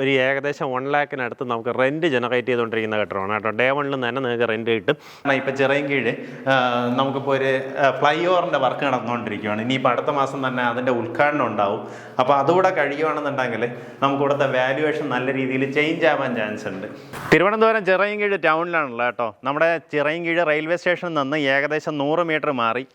ഒരു ഏകദേശം വൺ ലാക്കിനടുത്ത് നമുക്ക് റെന്റ് ജനറേറ്റ് ചെയ്തുകൊണ്ടിരിക്കുന്ന കെട്ടിടമാണ് കേട്ടോ. ഡേ വണ്ണിൽ തന്നെ നിങ്ങൾക്ക് റെന്റ് കിട്ടും. ഇപ്പം ചിറയൻകീഴ് നമുക്കിപ്പോൾ ഒരു ഫ്ലൈ ഓവറിന്റെ വർക്ക് നടന്നുകൊണ്ടിരിക്കുകയാണ് ഇനിയിപ്പോൾ അടുത്ത മാസം തന്നെ അതിന്റെ ഉദ്ഘാടനം ഉണ്ടാവും. അപ്പോൾ അതുകൂടെ കഴിയുകയാണെന്നുണ്ടെങ്കിൽ നമുക്ക് ഇവിടുത്തെ വാല്യുവേഷൻ നല്ല രീതിയിൽ ചേഞ്ച് ആവാൻ ചാൻസ് ഉണ്ട്. തിരുവനന്തപുരം ചിറയൻകീഴ് ടൗണിലാണല്ലോ കേട്ടോ. നമ്മുടെ ചിറയൻകീഴ് റെയിൽവേ സ്റ്റേഷനിൽ നിന്ന് ഏകദേശം നൂറ് മീറ്റർ മാറി.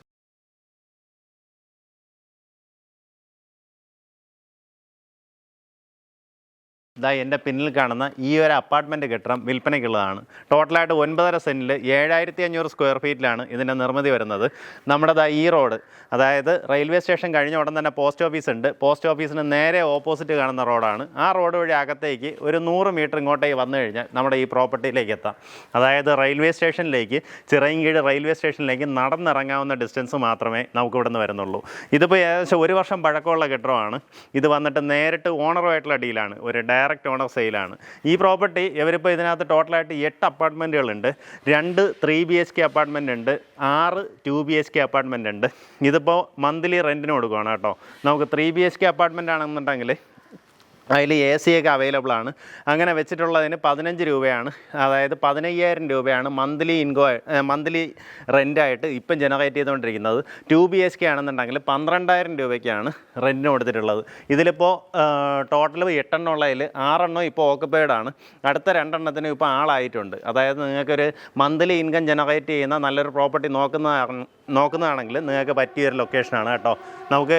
ഇതാ എന്റെ പിന്നിൽ കാണുന്ന ഈ ഒരു അപ്പാർട്ട്മെന്റ് കെട്ടിടം വിൽപ്പനയ്ക്കുള്ളതാണ്. ടോട്ടലായിട്ട് ഒൻപതര സെന്റിൽ ഏഴായിരത്തി അഞ്ഞൂറ് സ്ക്വയർ ഫീറ്റിലാണ് ഇതിന്റെ നിർമ്മിതി വരുന്നത്. നമ്മുടെ ഈ റോഡ് അതായത് റെയിൽവേ സ്റ്റേഷൻ കഴിഞ്ഞ ഉടൻ തന്നെ പോസ്റ്റ് ഓഫീസ് ഉണ്ട്. പോസ്റ്റ് ഓഫീസിന് നേരെ ഓപ്പോസിറ്റ് കാണുന്ന റോഡാണ്. ആ റോഡ് വഴി അകത്തേക്ക് ഒരു നൂറ് മീറ്റർ ഇങ്ങോട്ടേക്ക് വന്നു കഴിഞ്ഞാൽ നമ്മുടെ ഈ പ്രോപ്പർട്ടിയിലേക്ക് എത്താം. അതായത് റെയിൽവേ സ്റ്റേഷനിലേക്ക് ചിറയൻകീഴ് റെയിൽവേ സ്റ്റേഷനിലേക്ക് നടന്നിറങ്ങാവുന്ന ഡിസ്റ്റൻസ് മാത്രമേ നമുക്ക് ഇവിടെ നിന്ന് വരുന്നുള്ളൂ. ഇതിപ്പോൾ ഏകദേശം ഒരു വർഷം പഴക്കമുള്ള കെട്ടിടമാണ്. ഇത് വന്നിട്ട് നേരിട്ട് ഓണറുമായിട്ടുള്ള ഡീലാണ് ഒരു ഡയറക്റ്റ് ഓണർ സെയിലാണ്. ഈ പ്രോപ്പർട്ടി ഇവരിപ്പോൾ ഇതിനകത്ത് ടോട്ടലായിട്ട് എട്ട് അപ്പാർട്ട്മെന്റുകളുണ്ട് രണ്ട് three B H K apartment ഉണ്ട് ആറ് two B H K apartment ഉണ്ട് ഇതിപ്പോൾ മന്ത്ലി റെന്റിന് കൊടുക്കുകയാണ് കേട്ടോ. നമുക്ക് three B H K apartment ആണെന്നുണ്ടെങ്കിൽ അതിൽ എ സി ഒക്കെ അവൈലബിൾ ആണ്. അങ്ങനെ വെച്ചിട്ടുള്ളതിന് പതിനഞ്ച് രൂപയാണ്. അതായത് പതിനയ്യായിരം രൂപയാണ് മന്ത്ലി ഇൻകോ മന്ത്ലി റെന്റായിട്ട് ഇപ്പം ജനറേറ്റ് ചെയ്തുകൊണ്ടിരിക്കുന്നത്. ടു ബി എച്ച് കെ ആണെന്നുണ്ടെങ്കിൽ പന്ത്രണ്ടായിരം രൂപയ്ക്കാണ് റെന്റിന് കൊടുത്തിട്ടുള്ളത് ഇതിലിപ്പോൾ ടോട്ടൽ എട്ടെണ്ണം ഉള്ളതിൽ ആറെണ്ണം ഇപ്പോൾ ഓക്കുപ്പൈഡ് ആണ്. അടുത്ത രണ്ടെണ്ണത്തിന് ഇപ്പോൾ ആളായിട്ടുണ്ട്. അതായത് നിങ്ങൾക്കൊരു മന്ത്ലി ഇൻകം ജനറേറ്റ് ചെയ്യുന്ന നല്ലൊരു പ്രോപ്പർട്ടി നോക്കുന്ന നോക്കുന്നതാണെങ്കിൽ നിങ്ങൾക്ക് പറ്റിയൊരു ലൊക്കേഷനാണ് കേട്ടോ. നമുക്ക്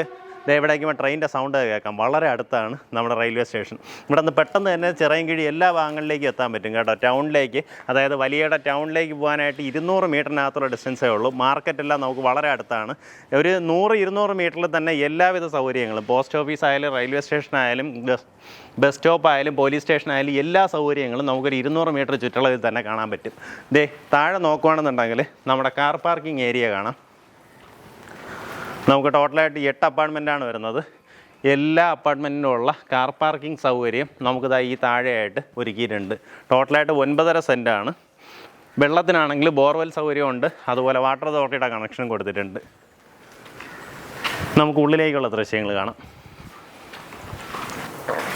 ദേ ഇവിടേക്ക് ട്രെയിനിന്റെ സൗണ്ട് കേൾക്കാം. വളരെ അടുത്താണ് നമ്മുടെ റെയിൽവേ സ്റ്റേഷൻ ഇവിടെ നിന്ന് പെട്ടെന്ന് തന്നെ ചിറയൻകിഴി എല്ലാ ഭാഗങ്ങളിലേക്കും എത്താൻ പറ്റും കേട്ടോ. ടൗണിലേക്ക് അതായത് വലിയയുടെ ടൗണിലേക്ക് പോകാനായിട്ട് ഇരുന്നൂറ് മീറ്ററിനകത്തുള്ള ഡിസ്റ്റൻസേ ഉള്ളൂ. മാർക്കറ്റെല്ലാം നമുക്ക് വളരെ അടുത്താണ്. ഒരു നൂറ് ഇരുന്നൂറ് മീറ്ററിൽ തന്നെ എല്ലാവിധ സൗകര്യങ്ങളും പോസ്റ്റ് ഓഫീസ് ആയാലും റെയിൽവേ സ്റ്റേഷൻ ആയാലും ബസ് ബസ് സ്റ്റോപ്പ് ആയാലും പോലീസ് സ്റ്റേഷൻ ആയാലും എല്ലാ സൗകര്യങ്ങളും നമുക്കൊരു ഇരുന്നൂറ് മീറ്റർ ചുറ്റളവിൽ തന്നെ കാണാൻ പറ്റും. ദേ താഴെ നോക്കുകയാണെന്നുണ്ടെങ്കിൽ നമ്മുടെ കാർ പാർക്കിംഗ് ഏരിയ കാണാം. നമുക്ക് ടോട്ടലായിട്ട് എട്ട് അപ്പാർട്ട്മെന്റാണ് വരുന്നത്. എല്ലാ അപ്പാർട്ട്മെന്റിനും ഉള്ള കാർ പാർക്കിംഗ് സൗകര്യം നമുക്കിതാ ഈ താഴെയായിട്ട് ഒരുക്കിയിട്ടുണ്ട്. ടോട്ടലായിട്ട് ഒൻപതര സെന്റാണ്. വെള്ളത്തിനാണെങ്കിൽ ബോർവെൽ സൗകര്യമുണ്ട്. അതുപോലെ വാട്ടർ അതോറിറ്റിയുടെ കണക്ഷൻ കൊടുത്തിട്ടുണ്ട്. നമുക്ക് ഉള്ളിലേക്കുള്ള ദൃശ്യങ്ങൾ കാണാം.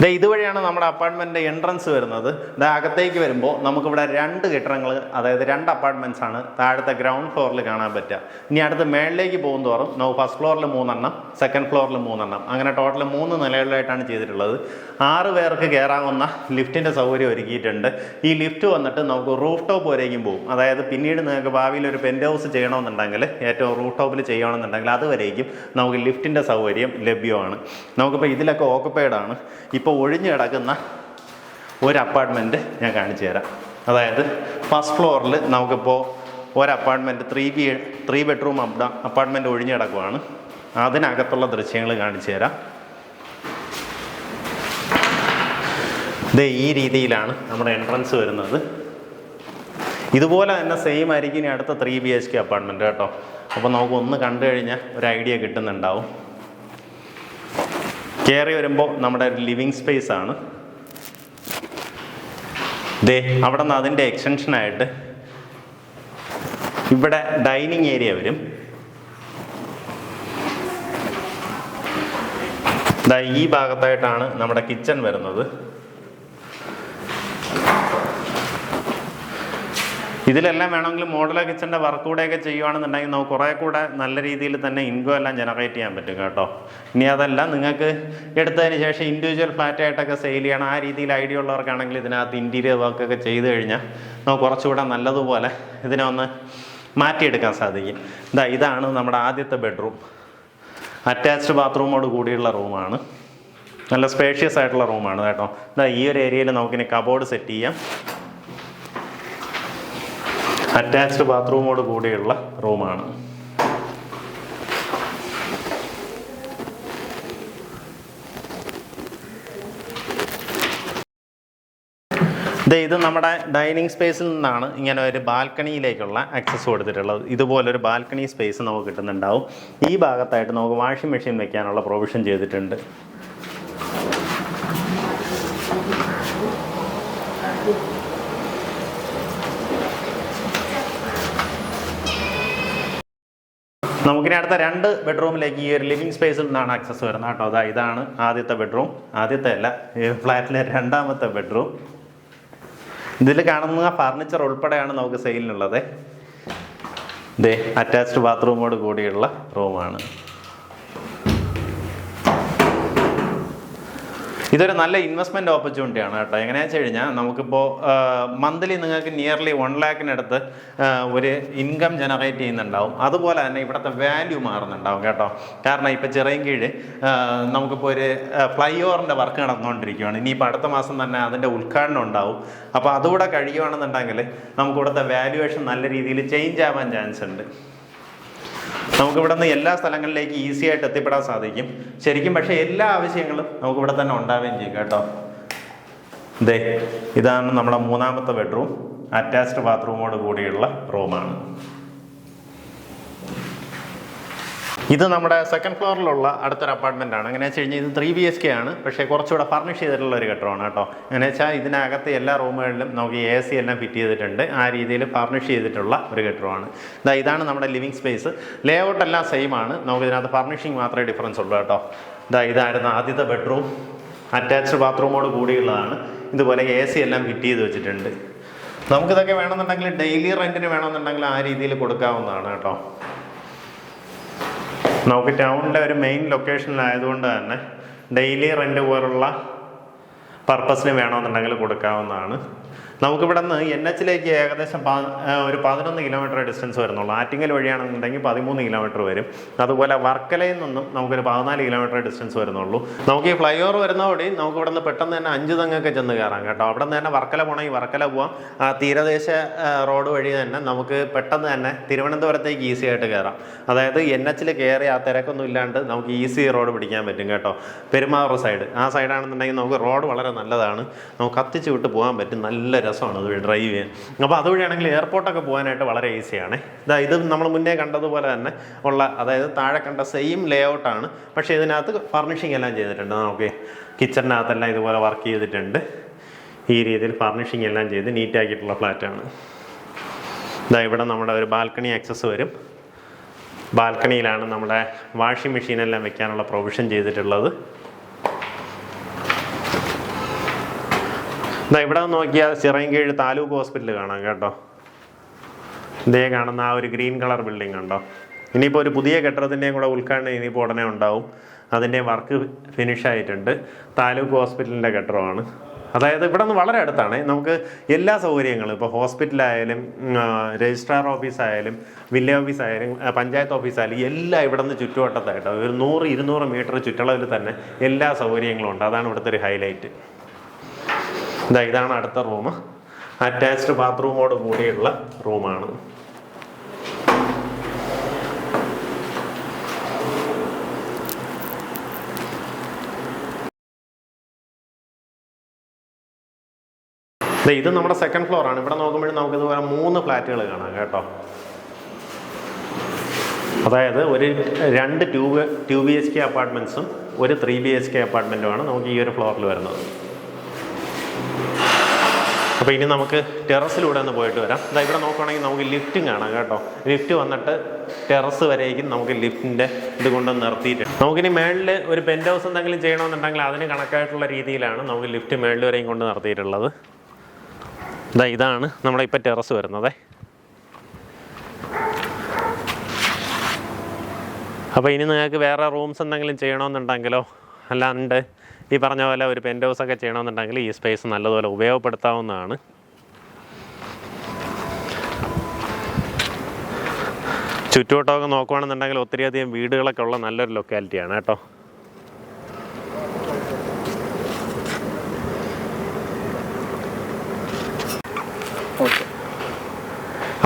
ദേ ഇതുവഴിയാണ് നമ്മുടെ അപ്പാർട്ട്മെന്റിന്റെ എൻട്രൻസ് വരുന്നത്. ഇതാ അകത്തേക്ക് വരുമ്പോൾ നമുക്കിവിടെ രണ്ട് കെട്ടിടങ്ങൾ അതായത് രണ്ട് അപ്പാർട്ട്മെന്റ്സ് ആണ് താഴത്തെ ഗ്രൗണ്ട് ഫ്ലോറിൽ കാണാൻ പറ്റുക. ഇനി അടുത്ത് മേളിലേക്ക് പോകും തോറും നമുക്ക് ഫസ്റ്റ് ഫ്ലോറിൽ മൂന്നെണ്ണം സെക്കൻഡ് ഫ്ലോറിൽ മൂന്നെണ്ണം. അങ്ങനെ ടോട്ടൽ മൂന്ന് നിലകളിലായിട്ടാണ് ചെയ്തിട്ടുള്ളത്. ആറ് പേർക്ക് കയറാവുന്ന ലിഫ്റ്റിന്റെ സൗകര്യം ഒരുക്കിയിട്ടുണ്ട്. ഈ ലിഫ്റ്റ് വന്നിട്ട് നമുക്ക് റൂഫ് ടോപ്പ് വരേക്കും പോകും. അതായത് പിന്നീട് നിങ്ങൾക്ക് ഭാവിയിൽ ഒരു പെന്റ് ഹൗസ് ചെയ്യണമെന്നുണ്ടെങ്കിൽ ഏറ്റവും റൂഫ് ടോപ്പിൽ ചെയ്യണമെന്നുണ്ടെങ്കിൽ അതുവരേക്കും നമുക്ക് ലിഫ്റ്റിന്റെ സൗകര്യം ലഭ്യമാണ്. നമുക്കിപ്പോൾ ഇതിലൊക്കെ ഓക്കുപ്പൈഡ് ആണ്. ഇപ്പോൾ ഒഴിഞ്ഞു കിടക്കുന്ന ഒരു അപ്പാർട്ട്മെന്റ് ഞാൻ കാണിച്ചു തരാം. അതായത് ഫസ്റ്റ് ഫ്ലോറിൽ നമുക്കിപ്പോൾ ഒരു apartment three B three bedroom apartment ഒഴിഞ്ഞു കിടക്കുവാണ്. അതിനകത്തുള്ള ദൃശ്യങ്ങൾ കാണിച്ചു തരാം. ദേ ഈ രീതിയിലാണ് നമ്മുടെ എൻട്രൻസ് വരുന്നത്. ഇതുപോലെ തന്നെ സെയിം ആയിരിക്കും ഇനി അടുത്ത three B H K apartment കേട്ടോ. അപ്പോൾ നമുക്ക് ഒന്ന് കണ്ടു കഴിഞ്ഞാൽ ഒരു ഐഡിയ കിട്ടുന്നുണ്ടാവും. കയറി വരുമ്പോൾ നമ്മുടെ ലിവിങ് സ്പേസ് ആണ്. ദേ അവിടെ നിന്ന് അതിന്റെ എക്സ്റ്റൻഷനായിട്ട് ഇവിടെ ഡൈനിങ് ഏരിയ വരും. ഈ ഭാഗത്തായിട്ടാണ് നമ്മുടെ കിച്ചൺ വരുന്നത്. ഇതിലെല്ലാം വേണമെങ്കിൽ മോഡുലർ കിച്ചന്റെ വർക്ക് കൂടെയൊക്കെ ചെയ്യുകയാണെന്നുണ്ടെങ്കിൽ നമുക്ക് കുറേ കൂടെ നല്ല രീതിയിൽ തന്നെ ഇൻകം എല്ലാം ജനറേറ്റ് ചെയ്യാൻ പറ്റും കേട്ടോ. ഇനി അതല്ല നിങ്ങൾക്ക് എടുത്തതിന് ശേഷം ഇൻഡിവിജ്വൽ ഫ്ലാറ്റ് ആയിട്ടൊക്കെ സെയിൽ ചെയ്യണം. ആ രീതിയിൽ ഐഡിയ ഉള്ളവർക്കാണെങ്കിൽ ഇതിനകത്ത് ഇന്റീരിയർ വർക്കൊക്കെ ചെയ്ത് കഴിഞ്ഞാൽ നമുക്ക് കുറച്ചുകൂടെ നല്ലതുപോലെ ഇതിനെ ഒന്ന് മാറ്റിയെടുക്കാൻ സാധിക്കും. ഇതാ ഇതാണ് നമ്മുടെ ആദ്യത്തെ ബെഡ്റൂം അറ്റാച്ച്ഡ് ബാത്റൂമോട് കൂടിയുള്ള റൂമാണ് നല്ല സ്പേഷ്യസ് ആയിട്ടുള്ള റൂമാണ് കേട്ടോ. ഇതാ ഈ ഒരു ഏരിയയിൽ നമുക്കിനി കബോർഡ് സെറ്റ് ചെയ്യാം. അറ്റാച്ച്ഡ് ബാത്റൂമോട് കൂടിയുള്ള റൂമാണ്. ഇത് നമ്മുടെ ഡൈനിങ് സ്പേസിൽ നിന്നാണ് ഇങ്ങനെ ഒരു ബാൽക്കണിയിലേക്കുള്ള ആക്സസ് കൊടുത്തിട്ടുള്ളത്. ഇതുപോലൊരു ബാൽക്കണി സ്പേസ് നമുക്ക് കിട്ടുന്നുണ്ടാവും. ഈ ഭാഗത്തായിട്ട് നമുക്ക് വാഷിംഗ് മെഷീൻ വെക്കാനുള്ള പ്രൊവിഷൻ ചെയ്തിട്ടുണ്ട്. നമുക്കിനി അടുത്ത രണ്ട് ബെഡ്റൂമിലേക്ക് ഈ ഒരു ലിവിങ് സ്പേസിൽ നിന്നാണ് ആക്സസ് വരുന്നത് കേട്ടോ. അതാ ഇതാണ് ആദ്യത്തെ ബെഡ്റൂം ആദ്യത്തെ അല്ല ഫ്ലാറ്റിലെ രണ്ടാമത്തെ ബെഡ്റൂം ഇതിൽ കാണുന്ന ഫർണിച്ചർ ഉൾപ്പെടെയാണ് നമുക്ക് സെയിലിനുള്ളത് ഇതേ അറ്റാച്ച്ഡ് ബാത്റൂമോട് കൂടിയുള്ള റൂമാണ് ഇതൊരു നല്ല ഇൻവെസ്റ്റ്മെന്റ് ഓപ്പർച്യൂണിറ്റി ആണ് കേട്ടോ. എങ്ങനെയാ വെച്ച് കഴിഞ്ഞാൽ നമുക്കിപ്പോൾ മന്ത്ലി നിങ്ങൾക്ക് നിയർലി വൺ ലാക്കിനടുത്ത് ഒരു ഇൻകം ജനറേറ്റ് ചെയ്യുന്നുണ്ടാവും. അതുപോലെ തന്നെ ഇവിടുത്തെ വാല്യൂ മാറുന്നുണ്ടാവും കേട്ടോ. കാരണം ഇപ്പോൾ ചെറിയ കീഴ് നമുക്കിപ്പോൾ ഒരു ഫ്ലൈ ഓവറിന്റെ വർക്ക് നടന്നുകൊണ്ടിരിക്കുകയാണ് ഇനിയിപ്പോൾ അടുത്ത മാസം തന്നെ അതിന്റെ ഉദ്ഘാടനം ഉണ്ടാവും. അപ്പോൾ അതുകൂടെ കഴിയുകയാണെന്നുണ്ടെങ്കിൽ നമുക്ക് ഇവിടുത്തെ വാല്യുവേഷൻ നല്ല രീതിയിൽ ചേഞ്ച് ആവാൻ ചാൻസ് ഉണ്ട്. നമുക്ക് ഇവിടെ നിന്ന് എല്ലാ സ്ഥലങ്ങളിലേക്ക് ഈസി ആയിട്ട് എത്തിപ്പെടാൻ സാധിക്കും. ശരിക്കും പക്ഷേ എല്ലാ ആവശ്യങ്ങളും നമുക്ക് ഇവിടെ തന്നെ ഉണ്ടാവുകയും ചെയ്യും കേട്ടോ. ദേ ഇതാണ് നമ്മുടെ മൂന്നാമത്തെ ബെഡ്റൂം അറ്റാച്ച്ഡ് ബാത്റൂമോട് കൂടിയുള്ള റൂമാണ് ഇത് നമ്മുടെ സെക്കൻഡ് ഫ്ലോറിലുള്ള അടുത്തൊരു അപ്പാർട്ട്മെന്റ് ആണ്. എങ്ങനെ വെച്ച് കഴിഞ്ഞാൽ ഇത് ത്രീ ബി എച്ച് കെ ആണ്. പക്ഷേ കുറച്ചുകൂടെ ഫർണിഷ് ചെയ്തിട്ടുള്ള ഒരു കെട്ടിടമാണ് കേട്ടോ. എങ്ങനെ വെച്ചാൽ ഇതിനകത്ത് എല്ലാ റൂമുകളിലും നമുക്ക് എ സി എല്ലാം ഫിറ്റ് ചെയ്തിട്ടുണ്ട്. ആ രീതിയിൽ ഫർണിഷ് ചെയ്തിട്ടുള്ള ഒരു കെട്ടിടമാണ്. ഇതാ ഇതാണ് നമ്മുടെ ലിവിങ് സ്പേസ് ലേ ഔട്ട് എല്ലാം സെയിം ആണ്. നമുക്ക് ഇതിനകത്ത് ഫർണിഷിങ് മാത്രമേ ഡിഫറൻസ് ഉള്ളൂ കേട്ടോ. ഇതാ ഇതായിരുന്നു ആദ്യത്തെ ബെഡ്റൂം അറ്റാച്ച്ഡ് ബാത്റൂമോട് കൂടിയുള്ളതാണ്. ഇതുപോലെ എ സി എല്ലാം ഫിറ്റ് ചെയ്ത് വെച്ചിട്ടുണ്ട്. നമുക്കിതൊക്കെ വേണമെന്നുണ്ടെങ്കിൽ ഡെയിലി റെന്റിന് വേണമെന്നുണ്ടെങ്കിൽ ആ രീതിയിൽ കൊടുക്കാവുന്നതാണ് കേട്ടോ. നമുക്ക് ടൗണിലെ ഒരു മെയിൻ ലൊക്കേഷനിലായതുകൊണ്ട് തന്നെ ഡെയിലി റെന്റ് പോലുള്ള പർപ്പസിന് വേണമെന്നുണ്ടെങ്കിൽ കൊടുക്കാവുന്നതാണ്. നമുക്കിവിടെ നിന്ന് എൻ എച്ചിലേക്ക് ഏകദേശം ഒരു പതിനൊന്ന് കിലോമീറ്റർ ഡിസ്റ്റൻസ് വരുന്നുള്ളൂ. ആറ്റിങ്ങൽ വഴിയാണെന്നുണ്ടെങ്കിൽ പതിമൂന്ന് കിലോമീറ്റർ വരും. അതുപോലെ വർക്കലയിൽ നിന്നും നമുക്കൊരു പതിനാല് കിലോമീറ്റർ ഡിസ്റ്റൻസ് വരുന്നുള്ളൂ. നമുക്ക് ഈ ഫ്ലൈ ഓവർ വരുന്ന വഴി നമുക്ക് ഇവിടെ നിന്ന് പെട്ടെന്ന് തന്നെ അഞ്ച് തെങ്ങൊക്കെ ചെന്ന് കയറാം കേട്ടോ. അവിടെ നിന്ന് തന്നെ വർക്കല പോകണമെങ്കിൽ വർക്കല പോവാം. ആ തീരദേശ റോഡ് വഴി തന്നെ നമുക്ക് പെട്ടെന്ന് തന്നെ തിരുവനന്തപുരത്തേക്ക് ഈസി ആയിട്ട് കയറാം. അതായത് എൻ എച്ചിൽ കയറി ആ തിരക്കൊന്നും ഇല്ലാണ്ട് നമുക്ക് ഈസി റോഡ് പിടിക്കാൻ പറ്റും കേട്ടോ. പെരുമാറ സൈഡ് ആ സൈഡാണെന്നുണ്ടെങ്കിൽ നമുക്ക് റോഡ് വളരെ നല്ലതാണ്. നമുക്ക് കത്തിച്ച് വിട്ട് പോകാൻ പറ്റും. നല്ല രസമാണ് അത് ഡ്രൈവ് ചെയ്യാൻ. അപ്പോൾ അതുവഴിയാണെങ്കിൽ എയർപോർട്ടൊക്കെ പോകാനായിട്ട് വളരെ ഈസിയാണ് ഇതാ ഇത് നമ്മൾ മുന്നേ കണ്ടതുപോലെ തന്നെ ഉള്ള അതായത് താഴെ കണ്ട സെയിം ലേ ഔട്ടാണ് പക്ഷേ ഇതിനകത്ത് ഫർണിഷിംഗ് എല്ലാം ചെയ്തിട്ടുണ്ട്. നമുക്ക് കിച്ചണിനകത്തെല്ലാം ഇതുപോലെ വർക്ക് ചെയ്തിട്ടുണ്ട്. ഈ രീതിയിൽ ഫർണിഷിംഗ് എല്ലാം ചെയ്ത് നീറ്റാക്കിയിട്ടുള്ള ഫ്ലാറ്റാണ് ഇതാ ഇവിടെ നമ്മുടെ ഒരു ബാൽക്കണി ആക്സസ് വരും. ബാൽക്കണിയിലാണ് നമ്മുടെ വാഷിംഗ് മെഷീനെല്ലാം വെക്കാനുള്ള പ്രൊവിഷൻ ചെയ്തിട്ടുള്ളത്. ഇതാ ഇവിടെ നോക്കിയാൽ ചിറങ്കീഴ് താലൂക്ക് ഹോസ്പിറ്റൽ കാണാം കേട്ടോ. ഇതേ കാണുന്ന ആ ഒരു ഗ്രീൻ കളർ ബിൽഡിംഗ് കണ്ടോ? ഇനിയിപ്പോൾ ഒരു പുതിയ കെട്ടിടത്തിന്റെയും കൂടെ ഉദ്ഘാടനം ഇനിയിപ്പോൾ ഉടനെ ഉണ്ടാവും. അതിന്റെ വർക്ക് ഫിനിഷ് ആയിട്ടുണ്ട്. താലൂക്ക് ഹോസ്പിറ്റലിന്റെ കെട്ടിടമാണ്. അതായത് ഇവിടെ നിന്ന് വളരെ അടുത്താണ്. നമുക്ക് എല്ലാ സൗകര്യങ്ങളും ഇപ്പോൾ ഹോസ്പിറ്റലായാലും രജിസ്ട്രാർ ഓഫീസായാലും വില്ലേജ് ഓഫീസായാലും പഞ്ചായത്ത് ഓഫീസായാലും എല്ലാം ഇവിടെ നിന്ന് ചുറ്റുവട്ടത്തായിട്ട്. ഒരു നൂറ് ഇരുന്നൂറ് മീറ്റർ ചുറ്റളവിൽ തന്നെ എല്ലാ സൗകര്യങ്ങളും ഉണ്ട്. അതാണ് ഇവിടുത്തെ ഒരു ഹൈലൈറ്റ്. ഇതാ ഇതാണ് അടുത്ത റൂം. അറ്റാച്ച്ഡ് ബാത്റൂമോട് കൂടിയുള്ള റൂമാണ്. ഇത് നമ്മുടെ സെക്കൻഡ് ഫ്ലോർ ആണ്. ഇവിടെ നോക്കുമ്പോഴും നമുക്ക് ഇതുപോലെ മൂന്ന് ഫ്ലാറ്റുകൾ കാണാം കേട്ടോ. അതായത് ഒരു രണ്ട് ട്യൂബ് ടു ബി എച്ച് കെ അപ്പാർട്ട്മെന്റ്സും ഒരു ത്രീ ബി എച്ച് കെ അപ്പാർട്ട്മെന്റുമാണ് നമുക്ക് ഈ ഒരു ഫ്ലോറിൽ വരുന്നത്. അപ്പോൾ ഇനി നമുക്ക് ടെറസിലൂടെ ഒന്ന് പോയിട്ട് വരാം. ഇതാ ഇവിടെ നോക്കുകയാണെങ്കിൽ നമുക്ക് ലിഫ്റ്റും കാണാം കേട്ടോ. ലിഫ്റ്റ് വന്നിട്ട് ടെറസ് വരേക്കും നമുക്ക് ലിഫ്റ്റിന്റെ ഇത് കൊണ്ട് നിർത്തിയിട്ട് നമുക്കിനി മേളിൽ ഒരു പെന്റ് ഹൗസ് എന്തെങ്കിലും ചെയ്യണമെന്നുണ്ടെങ്കിൽ അതിന് കണക്കായിട്ടുള്ള രീതിയിലാണ് നമുക്ക് ലിഫ്റ്റ് മേളിൽ വരെയും കൊണ്ട് നിർത്തിയിട്ടുള്ളത്. ഇതാ ഇതാണ് നമ്മുടെ ഇപ്പോൾ ടെറസ് വരുന്നത്. അപ്പോൾ ഇനി നിങ്ങൾക്ക് വേറെ റൂംസ് എന്തെങ്കിലും ചെയ്യണമെന്നുണ്ടെങ്കിലോ? അല്ലാണ്ട് ഈ പറഞ്ഞ പോലെ ഒരു പെന്റ് ഹൗസ് ഒക്കെ ചെയ്യണമെന്നുണ്ടെങ്കിൽ ഈ സ്പേസ് നല്ലതുപോലെ ഉപയോഗപ്പെടുത്താവുന്നതാണ്. ചുറ്റുവട്ടമൊക്കെ നോക്കുകയാണെന്നുണ്ടെങ്കിൽ ഒത്തിരിയധികം വീടുകളൊക്കെ ഉള്ള നല്ലൊരു ലൊക്കാലിറ്റിയാണ് കേട്ടോ.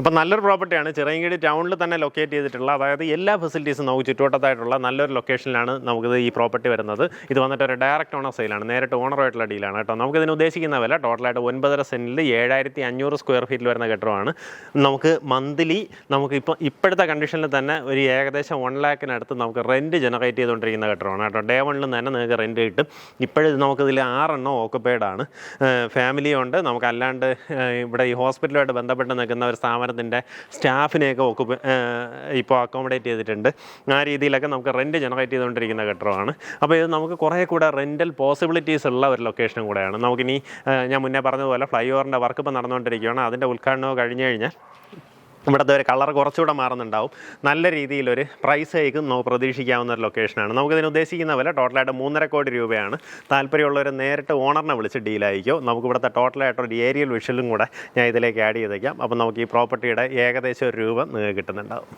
അപ്പം നല്ലൊരു പ്രോപ്പർട്ടിയാണ്. ചിറയൻകീഴ് ടൗണിൽ തന്നെ ലൊക്കേറ്റ് ചെയ്തിട്ടുള്ള അതായത് എല്ലാ ഫെസിലിറ്റീസും നമുക്ക് ചുറ്റുവട്ടത്തായിട്ടുള്ള നല്ലൊരു ലൊക്കേഷനിലാണ് നമുക്കിത് ഈ പ്രോപ്പർട്ടി വരുന്നത്. ഇത് വന്നിട്ട് ഒരു ഡയറക്റ്റ് ഓണർ സെയിലാണ് നേരിട്ട് ഓണറായിട്ടുള്ള ഡീലാണ് കേട്ടോ. നമുക്കിതിന് ഉദ്ദേശിക്കുന്ന വില ടോട്ടലായിട്ട് ഒൻപതര സെന്റിൽ ഏഴായിരത്തി അഞ്ഞൂറ് സ്ക്വയർ ഫീറ്റിൽ വരുന്ന കെട്ടിടമാണ് നമുക്ക് മന്ത്ലി നമുക്ക് ഇപ്പോൾ ഇപ്പോഴത്തെ കണ്ടീഷനിൽ തന്നെ ഒരു ഏകദേശം വൺ ലാക്കിനടുത്ത് നമുക്ക് റെന്റ് ജനറേറ്റ് ചെയ്തുകൊണ്ടിരിക്കുന്ന കെട്ടിടമാണ് കേട്ടോ. ഡേ വണ്ണിൽ തന്നെ നിങ്ങൾക്ക് റെന്റ് കിട്ടും. ഇപ്പോഴും നമുക്കിതിൽ ആറെണ്ണം ഓക്കുപ്പൈഡ് ആണ് ഫാമിലി ഉണ്ട് നമുക്ക് അല്ലാണ്ട് ഇവിടെ ഈ ഹോസ്പിറ്റലുമായിട്ട് ബന്ധപ്പെട്ട് നിൽക്കുന്ന ഒരു സ്ഥാപനം സ്ഥാപനത്തിന്റെ സ്റ്റാഫിനെയൊക്കെ ഒക്കെ ഇപ്പോൾ അക്കോമഡേറ്റ് ചെയ്തിട്ടുണ്ട്. ആ രീതിയിലൊക്കെ നമുക്ക് റെന്റ് ജനറേറ്റ് ചെയ്തുകൊണ്ടിരിക്കുന്ന കെട്ടിടമാണ് അപ്പോൾ ഇത് നമുക്ക് കുറേ കൂടെ റെന്റൽ പോസിബിലിറ്റീസ് ഉള്ള ഒരു ലൊക്കേഷനും കൂടെയാണ്. നമുക്കിനി ഞാൻ മുന്നേ പറഞ്ഞതുപോലെ ഫ്ലൈ ഓവറിന്റെ വർക്ക് ഇപ്പോൾ നടന്നുകൊണ്ടിരിക്കുകയാണ്. അതിന്റെ ഉദ്ഘാടനവും കഴിഞ്ഞു കഴിഞ്ഞാൽ ഇവിടുത്തെ ഒരു കളർ കുറച്ചുകൂടെ മാറുന്നുണ്ടാവും. നല്ല രീതിയിലൊരു പ്രൈസ് ഹൈക്കും നമുക്ക് പ്രതീക്ഷിക്കാവുന്ന ഒരു ലൊക്കേഷനാണ് നമുക്കിതിന് ഉദ്ദേശിക്കുന്ന വില ടോട്ടലായിട്ട് മൂന്നര കോടി രൂപയാണ്. താല്പര്യമുള്ളവർ നേരിട്ട് ഓണറിനെ വിളിച്ച് ഡീലായിരിക്കും നമുക്ക് ഇവിടുത്തെ ടോട്ടലായിട്ടൊരു ഏരിയൽ വിഷലും കൂടെ ഞാൻ ഇതിലേക്ക് ആഡ് ചെയ്തേക്കാം. അപ്പോൾ നമുക്ക് ഈ പ്രോപ്പർട്ടിയുടെ ഏകദേശം ഒരു രൂപ നിങ്ങൾക്ക് കിട്ടുന്നുണ്ടാവും.